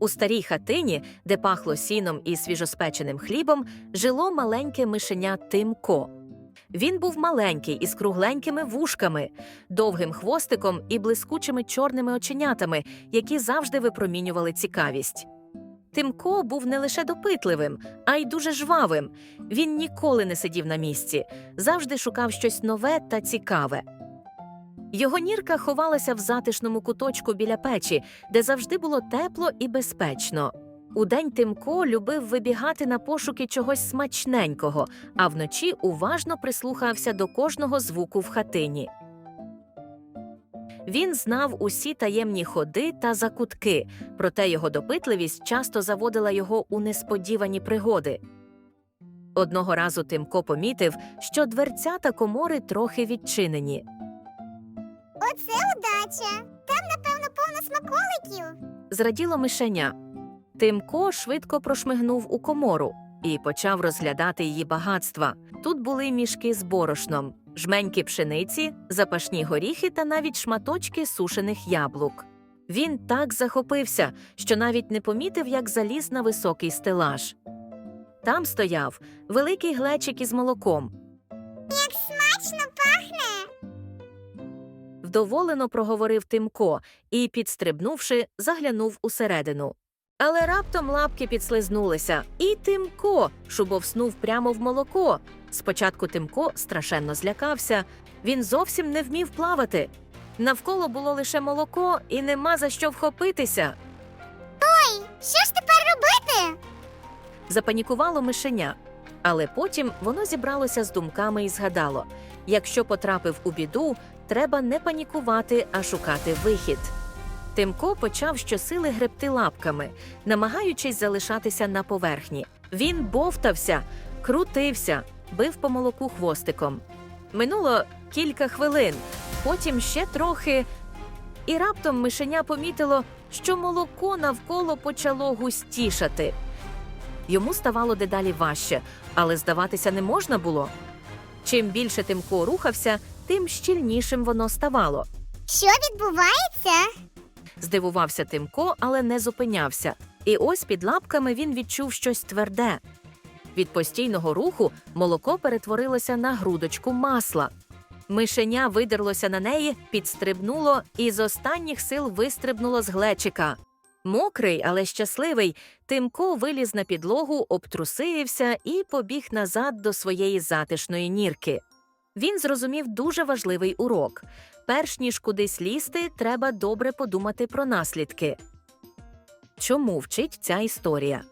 У старій хатині, де пахло сіном і свіжоспеченим хлібом, жило маленьке мишеня Тимко. Він був маленький із кругленькими вушками, довгим хвостиком і блискучими чорними оченятами, які завжди випромінювали цікавість. Тимко був не лише допитливим, а й дуже жвавим. Він ніколи не сидів на місці, завжди шукав щось нове та цікаве. Його нірка ховалася в затишному куточку біля печі, де завжди було тепло і безпечно. Удень Тимко любив вибігати на пошуки чогось смачненького, а вночі уважно прислухався до кожного звуку в хатині. Він знав усі таємні ходи та закутки, проте його допитливість часто заводила його у несподівані пригоди. Одного разу Тимко помітив, що дверцята комори трохи відчинені. Оце удача. Там, напевно, повно смаколиків. Зраділо мишеня. Тимко швидко прошмигнув у комору і почав розглядати її багатства. Тут були мішки з борошном, жменьки пшениці, запашні горіхи та навіть шматочки сушених яблук. Він так захопився, що навіть не помітив, як заліз на високий стелаж. Там стояв великий глечик із молоком. Вдоволено проговорив Тимко і, підстрибнувши, заглянув усередину. Але раптом лапки підслизнулися, і Тимко шубовснув прямо в молоко. Спочатку Тимко страшенно злякався. Він зовсім не вмів плавати. Навколо було лише молоко, і нема за що вхопитися. Ой, що ж тепер робити? Запанікувало мишеня. Але потім воно зібралося з думками і згадало: якщо потрапив у біду, треба не панікувати, а шукати вихід. Тимко почав щосили гребти лапками, намагаючись залишатися на поверхні. Він бовтався, крутився, бив по молоку хвостиком. Минуло кілька хвилин, потім ще трохи, і раптом мишеня помітило, що молоко навколо почало густішати. Йому ставало дедалі важче, але здаватися не можна було. Чим більше Тимко рухався, тим щільнішим воно ставало. Що відбувається? Здивувався Тимко, але не зупинявся. І ось під лапками він відчув щось тверде. Від постійного руху молоко перетворилося на грудочку масла. Мишеня видерлося на неї, підстрибнуло і з останніх сил вистрибнуло з глечика. Мокрий, але щасливий, Тимко виліз на підлогу, обтрусився і побіг назад до своєї затишної нірки. Він зрозумів дуже важливий урок. Перш ніж кудись лізти, треба добре подумати про наслідки. Чому вчить ця історія?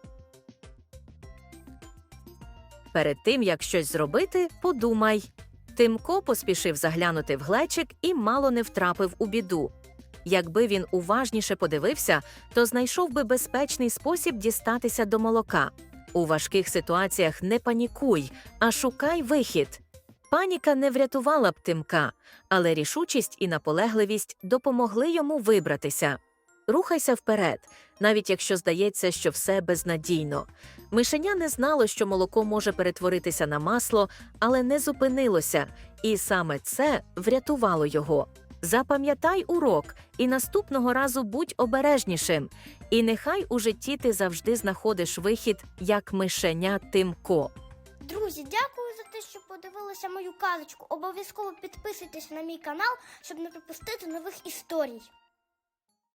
Перед тим як щось зробити, подумай. Тимко поспішив заглянути в глечик і мало не втрапив у біду. Якби він уважніше подивився, то знайшов би безпечний спосіб дістатися до молока. У важких ситуаціях не панікуй, а шукай вихід. Паніка не врятувала б Тимка, але рішучість і наполегливість допомогли йому вибратися. Рухайся вперед, навіть якщо здається, що все безнадійно. Мишеня не знало, що молоко може перетворитися на масло, але не зупинилося, і саме це врятувало його. Запам'ятай урок і наступного разу будь обережнішим. І нехай у житті ти завжди знаходиш вихід, як мишеня Тимко. Друзі, дякую за те, що подивилися мою казочку. Обов'язково підписуйтесь на мій канал, щоб не пропустити нових історій.